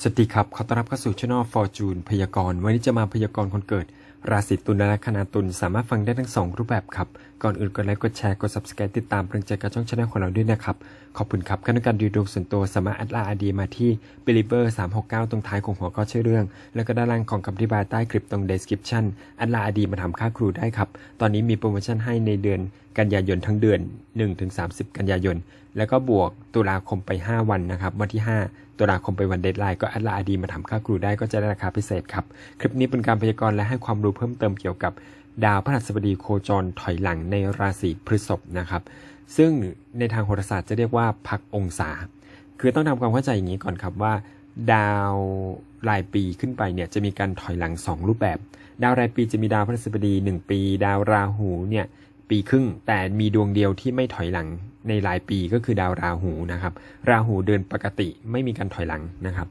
สวัสดีครับ ขอต้อนรับเข้าสู่ช่องฟอร์จูนพยากรณ์ วันนี้จะมาพยากรณ์คนเกิด ราศีตุลและคณาตุล สามารถฟังได้ทั้งสองรูปแบบครับ ก่อนอื่นกดไลค์ กดแชร์ กด subscribe ติดตามเป็นกำลังใจกับช่องชาแนลของเราด้วยนะครับ ขอบคุณครับขั้นการดูดวงส่วนตัวสามารถแอดไลน์ดีมาที่ believer 369 ตรงท้ายของหัวข้อชื่อเรื่อง แล้วก็ด้านล่างของคำอธิบายใต้คลิปตรง description แอดไลน์ดีมาทำค่าครูได้ครับ ตอนนี้มีโปรโมชั่นให้ในเดือน กันยายนทั้งเดือน 1-30 กันยายน แล้วก็บวกตุลาคมไป 5 วันนะครับ วันที่ 5 ตุลาคมไปวันเดทไลน์ก็แอดไลน์ดีมาทำค่าครูได้ก็จะได้ราคาพิเศษครับ คลิปนี้เป็นการพยากรณ์และให้ความรู้เพิ่มเติมเกี่ยวกับดาวพฤหัสบดีโคจรถอยหลังในราศีพฤษภนะครับ ซึ่งในทางโหราศาสตร์จะเรียกว่าพักองศา คือต้องทำความเข้าใจอย่างนี้ก่อนครับว่า ดาวรายปีขึ้นไปเนี่ยจะมีการถอยหลัง 2 รูปแบบ ดาวรายปีจะมีดาวพฤหัสบดี 1 ปี ดาวราหูเนี่ย ปีครึ่ง แต่มีดวงเดียวที่ไม่ถอยหลังในรายปีก็คือดาวราหูนะครับ ราหูเดินปกติไม่มีการถอยหลังนะครับ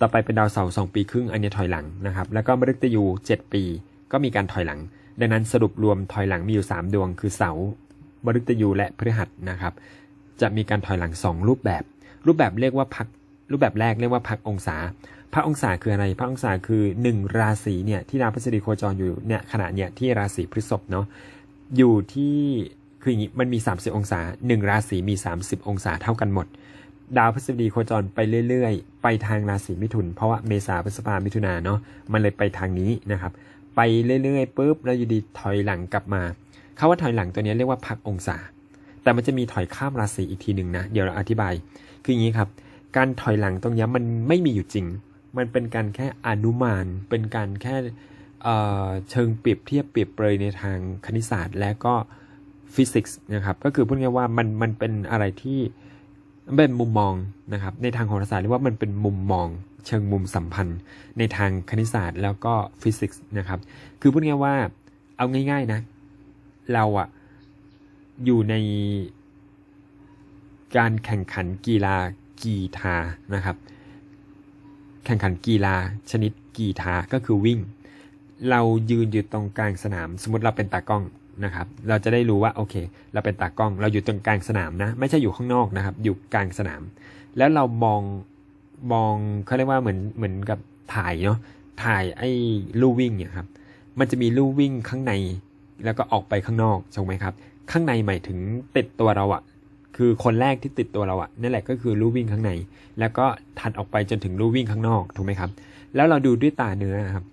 ต่อไปเป็นดาวเสาร์สองปีครึ่ง อันนี้ถอยหลังนะครับ แล้วก็มฤตยู7ปีก็มีการถอยหลัง ดังนั้นสรุปรวมถอยหลังมีอยู่ 3 ดวง คือเสาร์มฤตยูและพฤหัสนะครับ จะมีการถอยหลัง 2 รูปแบบ รูปแบบเรียกว่าพักรูปแบบแรกเรียกว่าพักองศาพักองศาคืออะไรพักองศาคือ 1 ราศีเนี่ยที่ดาวพฤษฎีโคจรอยู่เนี่ยขณะเนี่ยที่ราศีพฤษภเนาะ อยู่ที่คืออย่างนี้มันมี 30 องศา 1 ราศีมี 30 องศาเท่ากันหมด ดาวพฤษฎีโคจรไปเรื่อยๆ ไปทางราศีมิถุน เพราะว่าเมษาพฤษภามิถุนาเนาะมันเลยไปทางนี้นะครับ ไปเรื่อยๆปุ๊บแล้วอยู่ดีถอยหลังกลับมาคาว่าถอยหลังตัวนี้เรียกว่าพักองศา แต่มันจะมีถอยข้ามราศีอีกทีหนึ่งนะเดี๋ยวเราอธิบาย คืออย่างนี้ครับ การถอยหลังตรงนี้มันไม่มีอยู่จริง มันเป็นการแค่อนุมาน เป็นการแค่ เเชิงเปรียบเทียบเปรียบเปรยในทางคณิตศาสตร์ และก็ฟิสิกส์นะครับ ก็คือพูดง่ายว่ามันมันเป็นอะไรที่เป็นมุมมองนะครับ ในทางโหราศาสตร์เรียกว่ามันเป็นมุมมอง เชิงมุมสัมพันธ์ ในทางคณิตศาสตร์ แล้วก็ฟิสิกส์นะครับ คือพูดง่ายว่าเอาง่าย ๆนะ เราอะอยู่ในการแข่งขันกีฬากีฬานะครับ แข่งขันกีฬาชนิดกีฬาก็คือวิ่ง เรายืนอยู่ตรงกลางสนาม สมมติเราเป็นตากล้องนะครับ เราจะได้รู้ว่าโอเค เราเป็นตากล้อง เราอยู่ตรงกลางสนามนะ ไม่ใช่อยู่ข้างนอกนะครับ อยู่กลางสนาม แล้วเรามองมองเขาเรียกว่าเหมือนเหมือนกับถ่ายเนาะถ่ายไอ้ลู่วิ่งเนี่ยครับ มันจะมีลู่วิ่งข้างใน แล้วก็ออกไปข้างนอกถูกไหมครับ ข้างในหมายถึงติดตัวเราอะคือคนแรกที่ติดตัวเราอะนั่นแหละก็คือลู่วิ่งข้างใน แล้วก็ถัดออกไปจนถึงลู่วิ่งข้างนอกถูกไหมครับ แล้วเราดูด้วยตาเนื้อครับ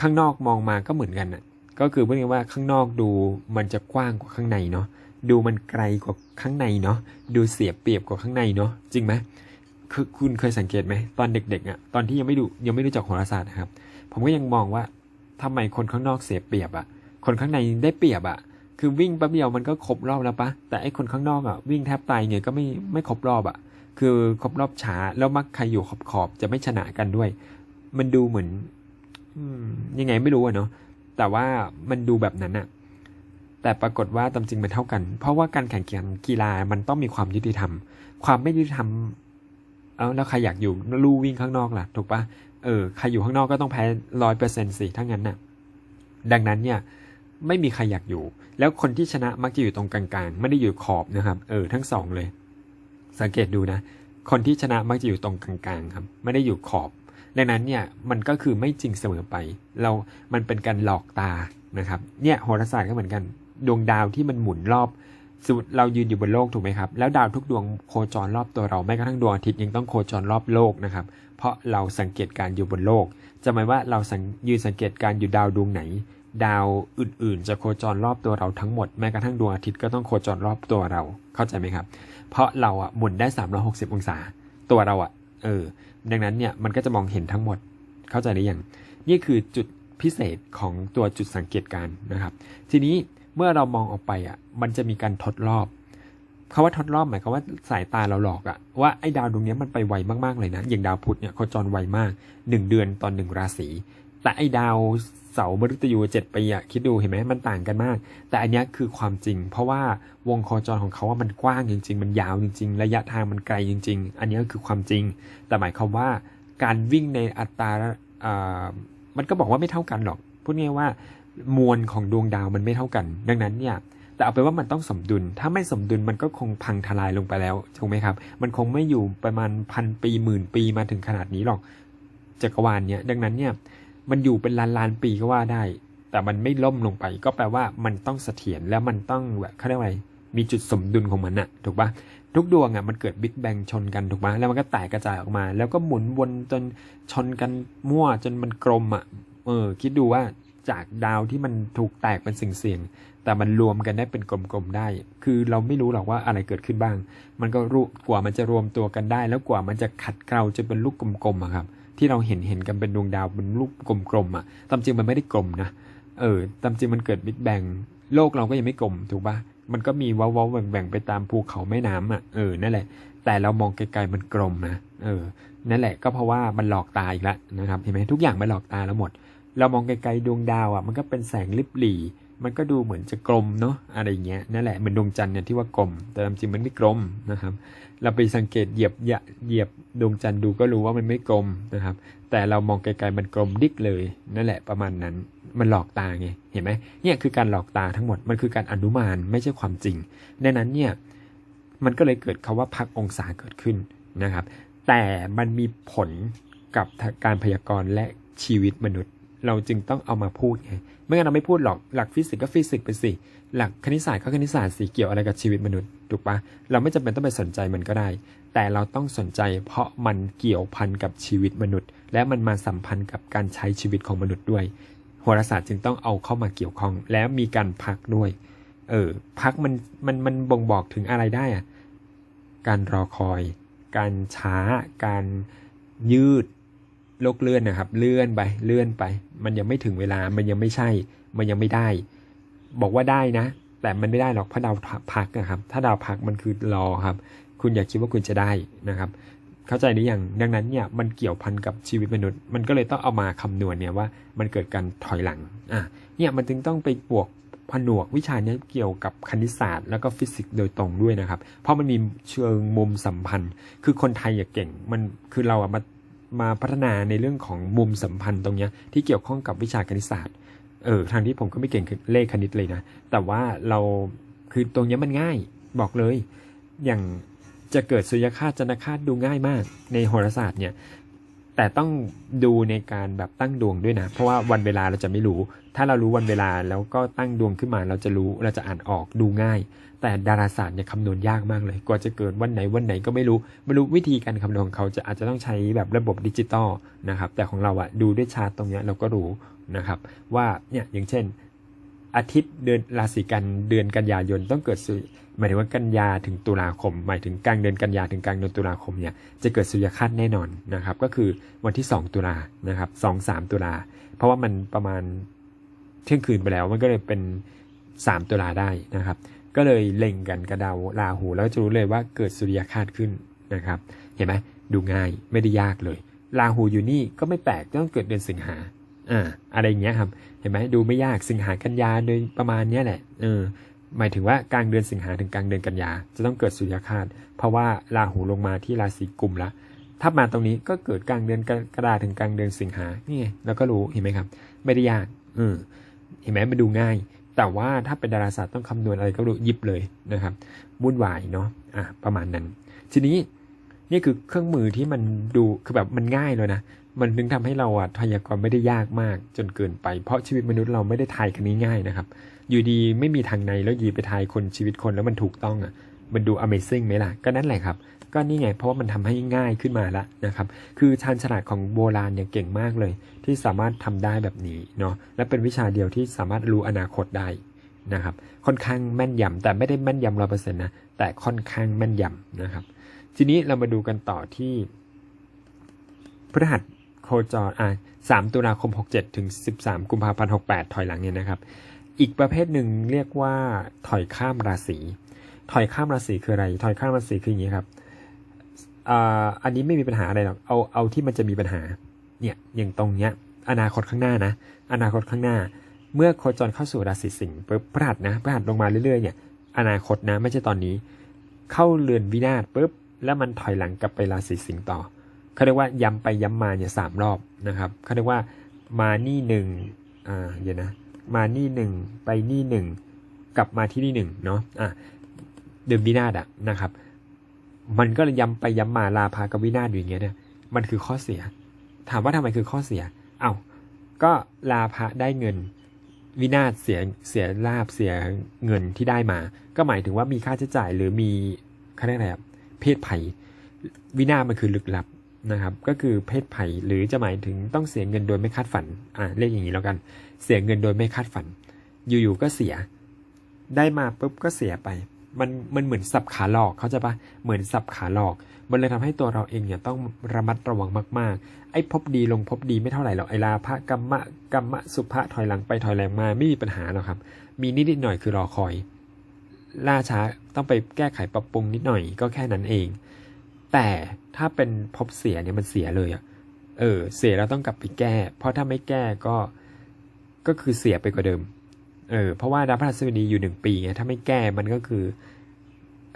ข้างนอกมองมาก็เหมือนกันอะก็คือพูดง่ายว่าข้างนอกดูมันจะกว้างกว่าข้างในเนาะดูมันไกลกว่าข้างในเนาะดูเสียเปรียบกว่าข้างในเนาะจริงไหมคือคุณเคยสังเกตไหมตอนเด็กๆอะตอนที่ยังไม่ดูยังไม่รู้จักโหราศาสตร์นะครับ ผมก็ยังมองว่าทำไมคนข้างนอกเสียเปรียบอะคนข้างในได้เปรียบอะคือวิ่งแป๊บเดียวมันก็ครบรอบแล้วปะแต่ไอ้คนข้างนอกอะวิ่งแทบตายเนี่ยก็ไม่ไม่ครบรอบอะคือครบรอบช้าแล้วมักใครอยู่ขอบขอบๆจะไม่ชนะกันด้วย มันดูเหมือน ยังไงไม่รู้อะเนาะแต่ว่ามันดูแบบนั้นอะแต่ปรากฏว่าตามจริงมันเท่ากัน เพราะว่าการแข่งขันกีฬามันต้องมีความยุติธรรม ความไม่ยุติธรรมเอาแล้วใครอยากอยู่ลู่วิ่งข้างนอกล่ะ ถูกปะเออใครอยู่ข้างนอกก็ต้องแพ้ร้อยเปอร์เซ็นต์สิถ้างั้นน่ะ ดังนั้นเนี่ยไม่มีใครอยากอยู่ แล้วคนที่ชนะมักจะอยู่ตรงกลางๆ ไม่ได้อยู่ขอบนะครับ เออ ทั้งสองเลย สังเกตดูนะ คนที่ชนะมักจะอยู่ตรงกลางๆครับ ไม่ได้อยู่ขอบ ดังนั้นเนี่ยมันก็คือไม่จริงเสมอไป เรา มันเป็นการหลอกตานะครับ เนี่ยโหราศาสตร์ก็เหมือนกันดวงดาวที่มันหมุนรอบสมมติเรายืนอยู่บนโลกถูกไหมครับ แล้วดาวทุกดวงโคจรรอบตัวเราแม้กระทั่งดวงอาทิตย์ยังต้องโคจรรอบโลกนะครับ เพราะเราสังเกตการอยู่บนโลก จะหมายว่าเราสังยืนสังเกตการอยู่ดาวดวงไหน ดาวอื่นๆ จะโคจรรอบตัวเราทั้งหมดแม้กระทั่งดวงอาทิตย์ก็ต้องโคจรรอบตัวเราเข้าใจไหมครับ เพราะเราอะหมุนได้ 360 องศา ตัวเราอะเออ ดังนั้นเนี่ยมันก็จะมองเห็นทั้งหมดเข้าใจหรือยังนี่คือจุดพิเศษของตัวจุดสังเกตการนะครับ ทีนี้เมื่อเรามองออกไปอะมันจะมีการทดรอบคาว่าทดรอบหมายความว่าสายตาเราหลอกอะว่าไอ้ดาวดวงนี้มันไปไวมากๆเลยนะ อย่างดาวพุธเนี่ยโคจรไวมาก 1 เดือนตอนหนึ่งราศี แต่ไอ้ดาวเสาร์มฤตยูเจ็ดปีอะคิดดูเห็นไหมมันต่างกันมาก แต่อันนี้คือความจริง เพราะว่าวงโคจรของเขาว่ามันกว้างจริง ๆ มันยาวจริง ๆ ระยะทางมันไกลจริง ๆ อันนี้ก็คือความจริง แต่หมายความว่าการวิ่งในอัตราอ่ามันก็บอกว่าไม่เท่ากันหรอก พูดง่ายว่ามวลของดวงดาวมันไม่เท่ากัน ดังนั้นเนี่ยแต่เอาไปนว่ามันต้องสมดุล ถ้าไม่สมดุลมันก็คงพังทลายลงไปแล้วถูกไหมครับ มันคงไม่อยู่ประมาณพันปีหมื่นปีมาถึงขนาดนี้หรอกจักรวาลเนี่ย ดังนั้นเนี่ย มันอยู่เป็นล้านล้านปีก็ว่าได้ แต่มันไม่ล่มลงไป ก็แปลว่ามันต้องเสถียรแล้วมันต้องแบบเขาเรียกว่ามีจุดสมดุลของมันอะถูกปะทุกดวงอะมันเกิดบิ๊กแบงชนกันถูกปะแล้วมันก็แตกกระจายออกมา แล้วก็หมุนวนจนชนกันมั่วจนมันกลมอะเออ คิดดูว่าจากดาวที่มันถูกแตกเป็นสิ่งเสี่ยง แต่มันรวมกันได้เป็นกลมๆได้ คือเราไม่รู้หรอกว่าอะไรเกิดขึ้นบ้าง มันก็รู้กว่ามันจะรวมตัวกันได้ แล้วกว่ามันจะขัดเกลาจนเป็นลูกกลมๆอะครับ ที่เราเห็นเห็นกันเป็นดวงดาวเป็นลูกกลมๆอะตามจริงมันไม่ได้กลมนะเออตามจริงมันเกิดบิ๊กแบงโลกเราก็ยังไม่กลมถูกปะมันก็มีว้าๆแบ่งๆไปตามภูเขาแม่น้ำอะเออนั่นแหละ แต่เรามองไกลๆมันกลมนะเออนั่นแหละก็เพราะว่ามันหลอกตาอีกแล้วนะครับเห็นไหมทุกอย่างมันหลอกตาแล้วหมด เรามองไกลๆดวงดาวอะมันก็เป็นแสงลิบหลี มันก็ดูเหมือนจะกลมเนาะอะไรอย่างเงี้ยนั่นแหละเหมือนดวงจันทร์เนี่ยที่ว่ากลม แต่จริงๆมันไม่กลมนะครับ เราไปสังเกตเหยียบเหยียบดวงจันทร์ดูก็รู้ว่ามันไม่กลมนะครับ แต่เรามองไกลๆมันกลมดิกเลย นั่นแหละประมาณนั้น มันหลอกตาไงเห็นไหมเนี่ยคือการหลอกตาทั้งหมดมันคือการอนุมานไม่ใช่ความจริงดังนั้นเนี่ยมันก็เลยเกิดคาว่าพักองศาเกิดขึ้นนะครับ แต่มันมีผลกับการพยากรณ์และชีวิตมนุษย์ เราจึงต้องเอามาพูดไง ไม่งั้นเราไม่พูดหรอกหลักฟิสิกส์ก็ฟิสิกส์ไปสิ หลักคณิตศาสตร์ก็คณิตศาสตร์สิเกี่ยวอะไรกับชีวิตมนุษย์ถูกปะเราไม่จำเป็นต้องไปสนใจมันก็ได้ แต่เราต้องสนใจเพราะมันเกี่ยวพันกับชีวิตมนุษย์ และมันมาสัมพันธ์กับการใช้ชีวิตของมนุษย์ด้วยโหราศาสตร์จึงต้องเอาเข้ามาเกี่ยวข้องแล้วมีการพักด้วย เออพักมันมันมันบ่งบอกถึงอะไรได้อะการรอคอย การช้า การยืด โลกเลื่อนนะครับ เลื่อนไปเลื่อนไป มันยังไม่ถึงเวลามันยังไม่ใช่ มันยังไม่ได้ บอกว่าได้นะ แต่มันไม่ได้หรอกเพราะดาวพักนะครับ ถ้าดาวพักมันคือรอครับ คุณอย่าคิดว่าคุณจะได้นะครับ เข้าใจหรือยังดังนั้นเนี่ยมันเกี่ยวพันกับชีวิตมนุษย์ มันก็เลยต้องเอามาคำนวณเนี่ยว่า มันเกิดการถอยหลังอะเนี่ยมันจึงต้องไปบวกผนวกวิชานี้เกี่ยวกับคณิตศาสตร์ แล้วก็ฟิสิกส์โดยตรงด้วยนะครับ เพราะมันมีเชิงมุมสัมพันธ์ คือคนไทยอย่าเก่ง มันคือเราอะมา มาพัฒนาในเรื่องของมุมสัมพันธ์ตรงเนี้ยที่เกี่ยวข้องกับวิชาคณิตศาสตร์เออทางที่ผมก็ไม่เก่งเลขคณิตเลยนะ แต่ว่าเราคือตรงเนี้ยมันง่ายบอกเลย อย่างจะเกิดสุริยคาตจันทคาตดูง่ายมากในโหราศาสตร์เนี่ยแต่ต้องดูในการแบบตั้งดวงด้วยนะ เพราะว่าวันเวลาเราจะไม่รู้ ถ้าเรารู้วันเวลาแล้วก็ตั้งดวงขึ้นมาเราจะรู้เราจะอ่านออกดูง่าย แต่ดาราศาสตร์เนี่ยคำนวณยากมากเลย กว่าจะเกิดวันไหนวันไหนก็ไม่รู้ไม่รู้วิธีการคำนวณเขาจะอาจจะต้องใช้แบบระบบดิจิตอลนะครับ แต่ของเราอะดูด้วยชาร์ตตรงเนี้ยเราก็รู้นะครับ ว่าเนี่ยอย่างเช่น อาทิตย์เดือนราศีกันเดือนกันยายนต้องเกิดสุหมายถึงว่ากันยาถึงตุลาคม หมายถึงกลางเดือนกันยาถึงกลางเดือนตุลาคมเนี่ยจะเกิดสุริยคาตแน่นอนนะครับ ก็คือวันที่ 2 ตุลานะครับสองสามตุลาเพราะว่ามันประมาณ เที่ยงคืนไปแล้ว มันก็เลยเป็น 3 ตุลาได้นะครับ ก็เลยเล็งกันกระเดาราหูแล้วจะรู้เลยว่าเกิดสุริยคาตขึ้นนะครับ เห็นไหมดูง่ายไม่ได้ยากเลยราหูอยู่นี่ก็ไม่แปลกต้องเกิดเดือนสิงหาอ่าอะไรอย่างเงี้ยครับ เห็นไหมดูไม่ยากสิงหากันยาโดยประมาณเนี้ยแหละเออหมายถึงว่ากลางเดือนสิงหาถึงกลางเดือนกันยาจะต้องเกิดสุริยคาตเพราะว่าราหูลงมาที่ราศีกุมละถ้ามาตรงนี้ก็เกิดกลางเดือนกระดาถึงกลางเดือนสิงหานี่ไงเราก็รู้เห็นไหมครับ ไม่ได้ยากเออ เห็นไหมมันดูง่าย แต่ว่าถ้าเป็นดาราศาสตร์ต้องคำนวณอะไรก็รู้ยิบเลยนะครับวุ่นวายเนาะอะประมาณนั้น ทีนี้นี่คือเครื่องมือที่มันดูคือแบบมันง่ายเลยนะมันถึงทำให้เราอะพยากรไม่ได้ยากมากจนเกินไป เพราะชีวิตมนุษย์เราไม่ได้ทายกันง่ายๆนะครับ อยู่ดีไม่มีทางในแล้วยีไปทายคนชีวิตคนแล้วมันถูกต้องอะมันดู Amazing ไหมล่ะ ก็นั่นแหละครับ ก็นี่ไง เพราะว่ามันทำให้ง่ายขึ้นมาละนะครับ คือชาญฉลาดของโบราณเนี่ยเก่งมากเลย ที่สามารถทำได้แบบนี้เนาะ และเป็นวิชาเดียวที่สามารถรู้อนาคตได้นะครับ ค่อนข้างแม่นยำแต่ไม่ได้แม่นยำร้อเปอร์เซ็นต์นะ แต่ค่อนข้างแม่นยำนะครับ ทีนี้เรามาดูกันต่อที่พฤหัสโคจรอะ3ตุลาคม 67 ถึง 13 กุมภาพันธ์ 68 ถอยหลังเนี่ยนะครับ อีกประเภทหนึ่งเรียกว่าถอยข้ามราศี ถอยข้ามราศีคืออะไร ถอยข้ามราศีคืออย่างนี้ครับ อ่าอันนี้ไม่มีปัญหาอะไรหรอกเอาเอาที่มันจะมีปัญหา เนี่ยอย่างตรงเนี้ย อนาคตข้างหน้านะ อนาคตข้างหน้า เมื่อโคจรเข้าสู่ราศีสิงห์ปุ๊บพฤหัสนะพฤหัสลงมาเรื่อยๆเนี่ย อนาคตนะไม่ใช่ตอนนี้ เข้าเรือนวินาศปุ๊บแล้วมันถอยหลังกลับไปราศีสิงห์ต่อเขาเรียกว่าย้ำไปย้ำมาเนี่ยสามรอบนะครับเขาเรียกว่ามานี่หนึ่งอ่าเดี๋ยวนะ มานี่หนึ่งไปนี่หนึ่งกลับมาที่นี่หนึ่งเนาะอะเดิมวินาศอะนะครับ มันก็เลยย้ำไปย้ำมาลาพากวินาศอยู่อย่างเงี้ยเนี่ยมันคือข้อเสีย ถามว่าทำไมคือข้อเสีย เอา้าก็ลาภะได้เงิน วินาศเสียเสียลาบเสียเงินที่ได้มา ก็หมายถึงว่ามีค่าใช้จ่ายหรือมีเขาเรียกอะไรอะเพศภัยวินาศมันคือลึกลับนะครับ ก็คือเพศภัยหรือจะหมายถึงต้องเสียเงินโดยไม่คาดฝันอ่าเรียกอย่างนี้แล้วกัน เสียเงินโดยไม่คาดฝัน อยู่ๆก็เสีย ได้มาปุ๊บก็เสียไป มันมันเหมือนสับขาหลอกเขาจะปะเหมือนสับขาหลอก มันเลยทำให้ตัวเราเองเนี่ยต้องระมัดระวังมาก ๆ ไอ้พบดีลงพบดีไม่เท่าไหร่หรอกไอ้ลาภกรรมะกรรมะสุภะถอยหลังไปถอยแรงมาไม่มีปัญหาหรอกครับ มีนิดๆหน่อยคือรอคอย ล่าช้าต้องไปแก้ไขปรับปรุงนิดหน่อยก็แค่นั้นเอง แต่ถ้าเป็นพบเสียเนี่ยมันเสียเลยอะเออ เสียแล้วต้องกลับไปแก้ เพราะถ้าไม่แก้ก็ก็คือเสียไปกว่าเดิม เออเพราะว่าดาวพฤหัสบดีอยู่หนึ่งปีถ้าไม่แก้มันก็คือ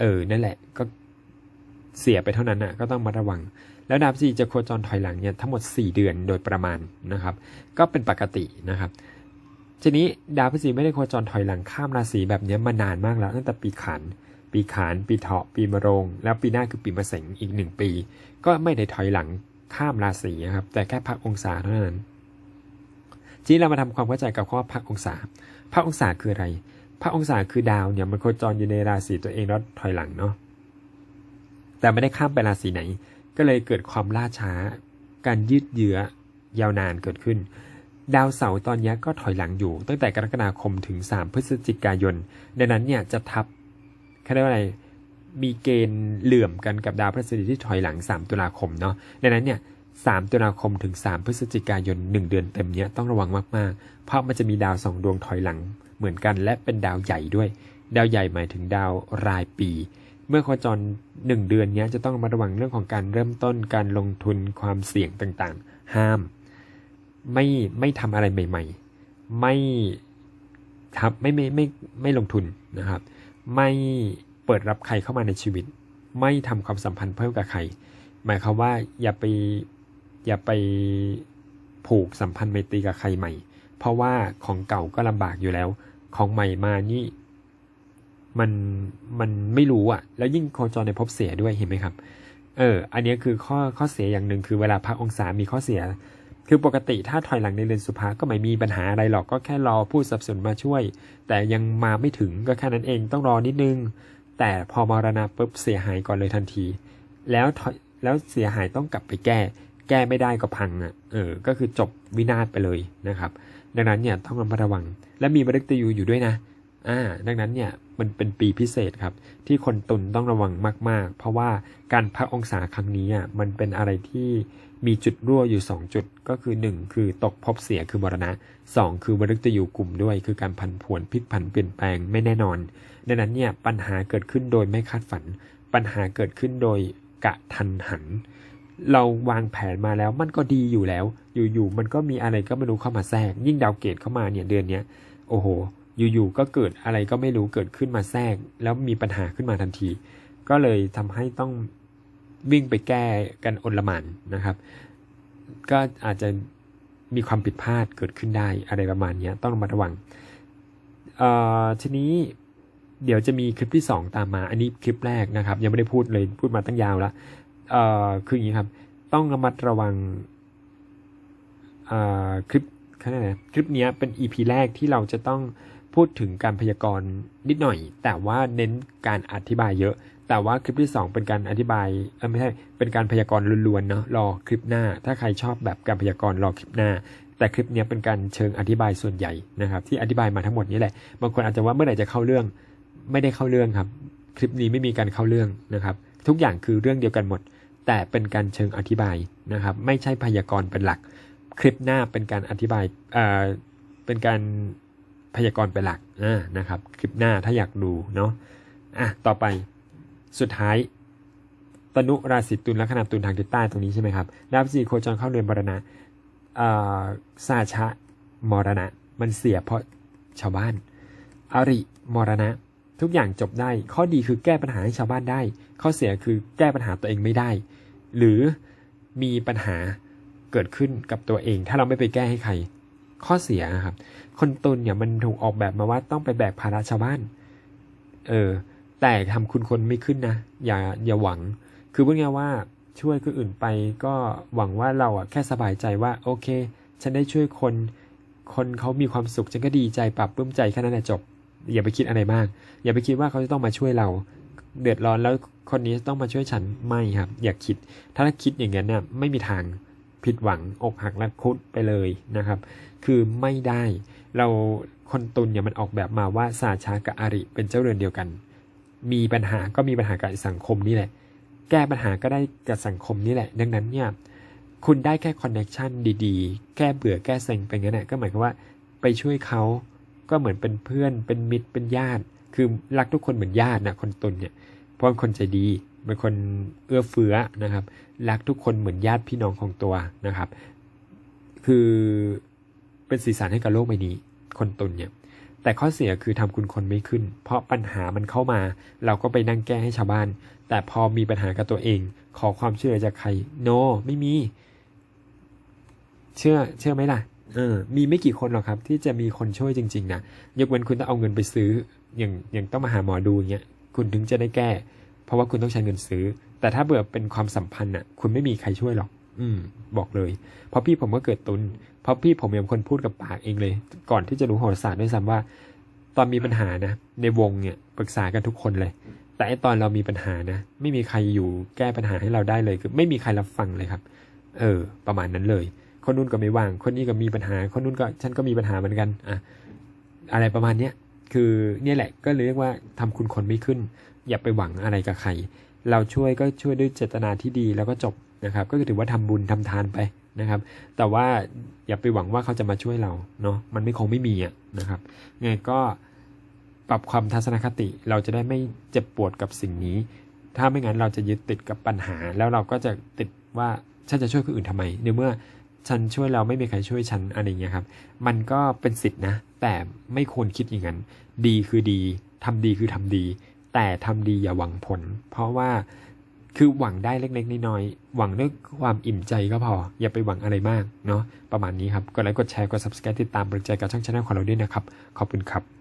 เออนั่นแหละก็เสียไปเท่านั้นน่ะก็ต้องมาระวัง แล้วดาวพฤหัสจะโคจรถอยหลังเนี่ยทั้งหมด 4 เดือนโดยประมาณนะครับ ก็เป็นปกตินะครับทีนี้ดาวพฤหัสไม่ได้โคจรถอยหลังข้ามราศีแบบนี้มานานมากแล้วตั้งแต่ปีขานปีขาน ปีเถาะ ปีมะโรง แล้วปีหน้าคือปีมะเสงอีกหนึ่งปี ก็ไม่ได้ถอยหลังข้ามราศีนะครับ แต่แค่พักองศาเท่านั้นทีนี้เรามาทำความเข้าใจกับคำว่าพักองศา พักองศาคืออะไรพักองศาคือดาวเนี่ยมันโคจรอยู่ในราศีตัวเองแล้วถอยหลังเนาะแต่ไม่ได้ข้ามไปราศีไหน ก็เลยเกิดความล่าช้า การยืดเยื้อยาวนานเกิดขึ้น ดาวเสาร์ตอนนี้ก็ถอยหลังอยู่ ตั้งแต่กรกฎาคมถึง 3 พฤศจิกายน ดังนั้นเนี่ยจะทับเขาเรียกว่าอะไรมีเกณฑ์เหลื่อมกันกับดาวพฤหัสบดีที่ถอยหลัง 3 ตุลาคมเนาะดังนั้นเนี่ย 3ตุลาคมถึง 3 พฤศจิกายน 1 เดือนเต็มเนี้ยต้องระวังมากๆ เพราะมันจะมีดาวสองดวงถอยหลังเหมือนกันและเป็นดาวใหญ่ด้วย ดาวใหญ่หมายถึงดาวรายปี เมื่อโคจรหนึ่งเดือนเนี้ยจะต้องระมัดระวังเรื่องของการเริ่มต้นการลงทุนความเสี่ยงต่างๆ ห้าม ไม่ไม่ทำอะไรใหม่ ๆ ไม่ครับไม่ไม่ไม่ไม่ลงทุนนะครับ ไม่เปิดรับใครเข้ามาในชีวิต ไม่ทำความสัมพันธ์เพิ่มกับใคร หมายความว่าอย่าไป อย่าไปผูกสัมพันธ์ไมตรีกับใครใหม่ เพราะว่าของเก่าก็ลำบากอยู่แล้ว ของใหม่มานี่ มันมันไม่รู้อะแล้วยิ่งโคจรในภพเสียด้วยเห็นไหมครับ เออ อันนี้คือข้อข้อเสียอย่างหนึ่งคือเวลาพักองศามีข้อเสีย คือปกติถ้าถอยหลังในเรือนสุภาก็ไม่มีปัญหาอะไรหรอกก็แค่รอผู้สับสนุนมาช่วย แต่ยังมาไม่ถึงก็แค่นั้นเองต้องรอนิดนึง แต่พอมรณะปุ๊บเสียหายก่อนเลยทันที แล้วถอยแล้วเสียหายต้องกลับไปแก้ แก้ไม่ได้ก็พังอะ เออ ก็คือจบวินาศไปเลยนะครับ ดังนั้นเนี่ยต้องระมัดระวัง และมีมฤตยูอยู่ด้วยนะ อ่า ดังนั้นเนี่ยมันเป็นปีพิเศษครับ ที่คนตุนต้องระวังมาก ๆ เพราะว่าการพักองศาครั้งนี้อะมันเป็นอะไรที่มีจุดรั่วอยู่ 2 จุดก็คือ 1 คือตกภพเสียคือมรณะ 2 คือมฤตยูกลุ่มด้วย คือการพันผวนพลิกผันเปลี่ยนแปลงไม่แน่นอน ดังนั้นเนี่ยปัญหาเกิดขึ้นโดยไม่คาดฝัน ปัญหาเกิดขึ้นโดยกะทันหัน เราวางแผนมาแล้วมันก็ดีอยู่แล้ว อยู่ๆมันก็มีอะไรก็ไม่รู้เข้ามาแทรก ยิ่งดาวเกตเข้ามาเนี่ยเดือนเนี้ยโอ้โห อยู่ๆก็เกิดอะไรก็ไม่รู้เกิดขึ้นมาแทรก แล้วมีปัญหาขึ้นมาทันที ก็เลยทำให้ต้องวิ่งไปแก้กันอนละมันนะครับ ก็อาจจะมีความผิดพลาดเกิดขึ้นได้อะไรประมาณนี้ต้องระมัดระวังเอ่อทีนี้เดี๋ยวจะมีคลิปที่ 2 ตามมา อันนี้คลิปแรกนะครับ ยังไม่ได้พูดเลยพูดมาตั้งยาวแล้ว เอ่อคืออย่างนี้ครับ ต้องระมัดระวังเอ่อคลิปเขาเรียกไรนะคลิปเนี้ยเป็น EP แรกที่เราจะต้องพูดถึงการพยากรณ์นิดหน่อย แต่ว่าเน้นการอธิบายเยอะ แต่ว่าคลิปที่ 2 เป็นการอธิบายเออไม่ใช่เป็นการพยากรณ์ล้วนๆเนาะรอคลิปหน้า ถ้าใครชอบแบบการพยากรณ์รอคลิปหน้า แต่คลิปนี้เป็นการเชิงอธิบายส่วนใหญ่นะครับ ที่อธิบายมาทั้งหมดนี้แหละบางคนอาจจะว่าเมื่อไหร่จะเข้าเรื่องไม่ได้เข้าเรื่องครับ คลิปนี้ไม่มีการเข้าเรื่องนะครับ ทุกอย่างคือเรื่องเดียวกันหมด แต่เป็นการเชิงอธิบายนะครับ ไม่ใช่พยากรณ์เป็นหลัก คลิปหน้าเป็นการอธิบายเอ่อเป็นการพยากรณ์เป็นหลักนะครับ คลิปหน้าถ้าอยากดูเนาะอะต่อไปสุดท้ายตนุราศีตุลแลัคนาตุลทางทิศใต้ตรงนี้ใช่ไหมครับดาวพฤหัสโคจรเข้าเรือนมรณะเอ่อซาชะมรณะ มันเสียเพราะชาวบ้าน อริมรณะ ทุกอย่างจบได้ ข้อดีคือแก้ปัญหาให้ชาวบ้านได้ ข้อเสียคือแก้ปัญหาตัวเองไม่ได้ หรือมีปัญหาเกิดขึ้นกับตัวเอง ถ้าเราไม่ไปแก้ให้ใคร ข้อเสียครับ คนตุนเนี่ยมันถูกออกแบบมาว่าต้องไปแบกภาระชาวบ้าน เออ แต่ทำคุณคนไม่ขึ้นนะ อย่าอย่าหวัง คือพูดง่ายว่าช่วยคนอื่นไปก็หวังว่าเราอะแค่สบายใจว่าโอเค ฉันได้ช่วยคน คนเขามีความสุขฉันก็ดีใจปรับปลื้มใจแค่นั้นแหละจบ อย่าไปคิดอะไรมาก อย่าไปคิดว่าเขาจะต้องมาช่วยเรา เดือดร้อนแล้วคนนี้ต้องมาช่วยฉันไม่ครับ อย่าคิด ถ้าคิดอย่างนั้นเนี่ยไม่มีทางผิดหวังอกหักและคุดไปเลยนะครับ คือไม่ได้เราคนตุนเนี่ยมันออกแบบมาว่าสาชากับอาริเป็นเจ้าเรือนเดียวกัน มีปัญหาก็มีปัญหากับสังคมนี่แหละ แก้ปัญหาก็ได้กับสังคมนี่แหละ ดังนั้นเนี่ยคุณได้แค่คอนเน็ชันดีๆ แก้เบื่อแก้เซ็งไปงั้นแหละก็หมายความว่าไปช่วยเขา ก็เหมือนเป็นเพื่อนเป็นมิตรเป็นญาติ คือรักทุกคนเหมือนญาตินะคนตุนเนี่ยเพราะคนใจดีเป็นคนเอื้อเฟื้อนะครับ รักทุกคนเหมือนญาติพี่น้องของตัวนะครับ คือเป็นสีสันให้กับโลกใบนี้ คนตุนเนี่ย แต่ข้อเสียคือทำคุณคนไม่ขึ้น เพราะปัญหามันเข้ามา เราก็ไปนั่งแก้ให้ชาวบ้าน แต่พอมีปัญหากับตัวเอง ขอความช่วยเหลือจากใคร โนไม่มี เชื่อ เชื่อไหมล่ะ เออ มีไม่กี่คนหรอกครับ ที่จะมีคนช่วยจริงๆนะยกเว้นคุณต้องเอาเงินไปซื้อ อย่างอย่างต้องมาหาหมอดูอย่างเงี้ยคุณถึงจะได้แก้ เพราะว่าคุณต้องใช้เงินซื้อ แต่ถ้าเบื่อเป็นความสัมพันธ์อะ คุณไม่มีใครช่วยหรอก อืม บอกเลย เพราะพี่ผมก็เกิดตุน เพราะพี่ผมเป็นคนพูดกับปากเองเลย ก่อนที่จะรู้โหราศาสตร์ด้วยซ้ำว่า ตอนมีปัญหานะในวงเนี่ยปรึกษากันทุกคนเลย แต่ไอตอนเรามีปัญหานะไม่มีใครอยู่แก้ปัญหาให้เราได้เลย คือไม่มีใครรับฟังเลยครับ เออ ประมาณนั้นเลย คนนู้นก็ไม่ว่าง คนนี้ก็มีปัญหา คนนู้นก็ฉันก็มีปัญหาเหมือนกันอะอะไรประมาณเนี้ยคือเนี่ยแหละก็เรียกว่าทำคุณคนไม่ขึ้น อย่าไปหวังอะไรกับใคร เราช่วยก็ช่วยด้วยเจตนาที่ดีแล้วก็จบนะครับ ก็ถือว่าทำบุญทำทานไปนะครับ แต่ว่าอย่าไปหวังว่าเขาจะมาช่วยเราเนาะมันไม่คงไม่มีอะนะครับไงก็ปรับความทัศนคติเราจะได้ไม่เจ็บปวดกับสิ่งนี้ ถ้าไม่งั้นเราจะยึดติดกับปัญหา แล้วเราก็จะติดว่าฉันจะช่วยคนอื่นทำไมในเมื่อ ฉันช่วยเราไม่มีใครช่วยฉันอะไรอย่างเงี้ยครับ มันก็เป็นสิทธินะ แต่ไม่ควรคิดอย่างนั้น ดีคือดีทำดีคือทำดี แต่ทำดีอย่าหวังผล เพราะว่าคือหวังได้เล็กๆน้อยๆหวังเรื่องความอิ่มใจก็พอ อย่าไปหวังอะไรมากเนาะประมาณนี้ครับกดไลค์กดแชร์กด subscribe ติดตามบริจาคกับช่องชาแนลของเราด้วยนะครับ ขอบคุณครับ